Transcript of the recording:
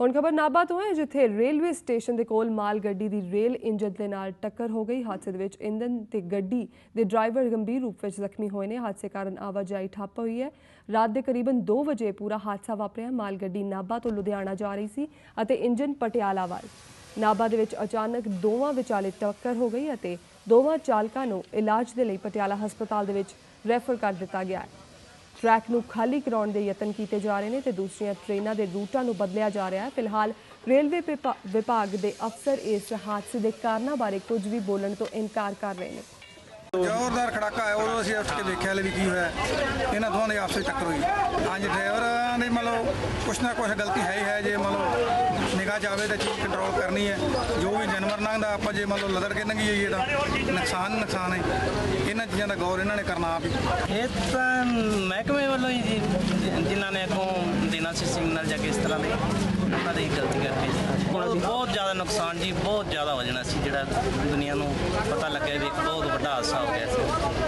ਹੁਣ ਖਬਰ ਨਾਭਾ ਤੋਂ ਹੈ, ਜਿੱਥੇ ਰੇਲਵੇ ਸਟੇਸ਼ਨ ਦੇ ਕੋਲ ਮਾਲ ਗੱਡੀ ਦੀ ਰੇਲ ਇੰਜਨ ਦੇ ਨਾਲ ਟੱਕਰ ਹੋ ਗਈ। ਹਾਦਸੇ ਦੇ ਵਿੱਚ ਇੰਜਨ ਤੇ ਗੱਡੀ ਦੇ ਡਰਾਈਵਰ ਗੰਭੀਰ ਰੂਪ ਵਿੱਚ ਜ਼ਖਮੀ ਹੋਏ ਨੇ। ਹਾਦਸੇ ਕਾਰਨ ਆਵਾਜਾਈ ਠੱਪ ਹੋਈ ਹੈ। ਰਾਤ ਦੇ ਕਰੀਬਨ 2 ਵਜੇ ਪੂਰਾ ਹਾਦਸਾ ਵਾਪਰਿਆ। ਮਾਲ ਗੱਡੀ ਨਾਭਾ ਤੋਂ ਲੁਧਿਆਣਾ ਜਾ ਰਹੀ ਸੀ ਅਤੇ ਇੰਜਨ ਪਟਿਆਲਾ ਵੱਲ। ਨਾਭਾ ਦੇ ਵਿੱਚ ਅਚਾਨਕ ਦੋਵਾਂ ਵਿਚਾਲੇ ਟੱਕਰ ਹੋ ਗਈ ਅਤੇ ਦੋਵਾਂ ਚਾਲਕਾਂ ਨੂੰ ਇਲਾਜ ਦੇ ਲਈ ਪਟਿਆਲਾ ਹਸਪਤਾਲ ਦੇ ਵਿੱਚ ਰੈਫਰ ਕਰ ਦਿੱਤਾ ਗਿਆ ਹੈ। ਟਰੈਕ ਨੂੰ ਖਾਲੀ ਕਰਾਉਣ ਦੇ ਯਤਨ ਕੀਤੇ ਜਾ ਰਹੇ ਨੇ ਤੇ ਦੂਸਰੀਆਂ ਟ੍ਰੇਨਾਂ ਦੇ ਰੂਟਾਂ ਨੂੰ ਬਦਲਿਆ ਜਾ ਰਿਹਾ ਹੈ। ਫਿਲਹਾਲ ਰੇਲਵੇ ਵਿਭਾ- ਵਿਭਾਗ ਦੇ ਅਫਸਰ ਇਸ ਹਾਦਸੇ ਦੇ ਕਾਰਨਾਂ ਬਾਰੇ ਕੁਝ ਵੀ ਬੋਲਣ ਤੋਂ ਇਨਕਾਰ ਕਰ ਰਹੇ ਨੇ। ਜ਼ੋਰਦਾਰ ਖੜਾਕਾ ਆਇਆ ਉਦੋਂ ਅਸੀਂ ਉੱਠ ਕੇ ਦੇਖਿਆ ਲੈ ਵੀ ਕੀ ਹੋਇਆ ਇਹਨਾਂ ਦੋਵਾਂ ਦੇ ਆਪਸ ਟੱਕਰ ਹੋਈ। ਹਾਂਜੀ, ਡਰਾਈਵਰਾਂ ਦੀ ਮਤਲਬ ਕੁਛ ਨਾ ਕੁਛ ਗਲਤੀ ਹੈ ਹੀ ਹੈ, ਜੇ ਮਤਲਬ ਨਿਗਾਹ ਜਾਵੇ ਤਾਂ ਚੀਜ਼ ਕੰਟਰੋਲ ਕਰਨੀ ਹੈ। ਜੋ ਵੀ ਜਾਨਵਰ ਲੰਘਦਾ, ਆਪਾਂ ਜੇ ਮਤਲਬ ਲਦੜ ਕੇ ਲੰਘੀ ਜਾਈਏ ਤਾਂ ਨੁਕਸਾਨ ਨੁਕਸਾਨ ਹੈ। ਚੀਜ਼ਾਂ ਦਾ ਗੌਰ ਇਹਨਾਂ ਨੇ ਕਰਨਾ ਆਪ ਹੀ। ਇਹ ਤਾਂ ਮਹਿਕਮੇ ਵੱਲੋਂ ਹੀ ਜੀ, ਜਿਨ੍ਹਾਂ ਨੇ ਅੱਗੋਂ ਦੇਣਾ ਸੀ ਸਿਗਨਲ ਜਾਂ ਕਿਸ ਤਰ੍ਹਾਂ ਦੇ, ਉਹਨਾਂ ਦੀ ਗਲਤੀ ਕਰਕੇ ਜੀ। ਬਹੁਤ ਬਹੁਤ ਜ਼ਿਆਦਾ ਨੁਕਸਾਨ ਜੀ, ਬਹੁਤ ਜ਼ਿਆਦਾ ਹੋ ਜਾਣਾ ਸੀ ਜਿਹੜਾ ਦੁਨੀਆ ਨੂੰ ਪਤਾ ਲੱਗਿਆ ਵੀ ਇੱਕ ਬਹੁਤ ਵੱਡਾ ਹਾਦਸਾ ਹੋ ਗਿਆ ਸੀ।